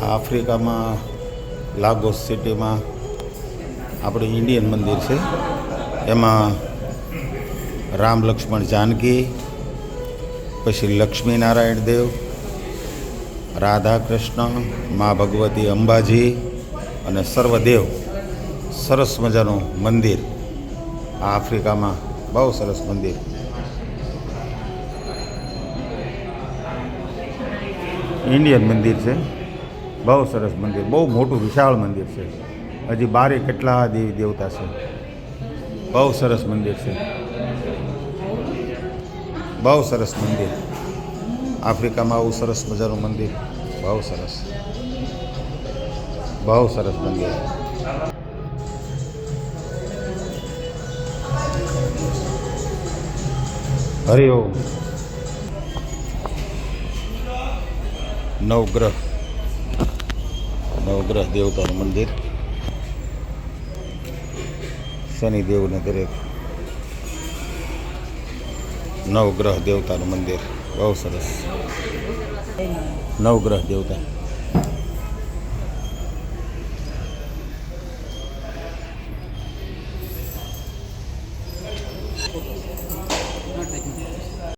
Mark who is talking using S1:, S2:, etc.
S1: આફ્રિકામાં, લાગોસ સિટીમાં આપણું ઇન્ડિયન મંદિર છે. એમાં રામ લક્ષ્મણ જાનકી, પછી લક્ષ્મીનારાયણ દેવ રાધા કૃષ્ણ મા ભગવતી અંબાજી અને સર્વદેવ. સરસ મજાનું મંદિર આ આફ્રિકામાં. બહુ સરસ મંદિર. ઇન્ડિયન મંદિર છે. બહુ સરસ મંદિર, બહુ મોટું વિશાળ મંદિર છે. હજી બારે કેટલા દેવી દેવતા છે. બહુ સરસ મંદિર છે. બહુ સરસ મંદિર. આફ્રિકામાં આવું સરસ મજાનું મંદિર. બહુ સરસ. બહુ સરસ મંદિર. હરિઓમ નવગ્રહ. નવગ્રહ દેવતાનું મંદિર. શનિદેવને દરેક નવગ્રહ દેવતાનું મંદિર. બહુ સરસ. નવગ્રહ દેવતા.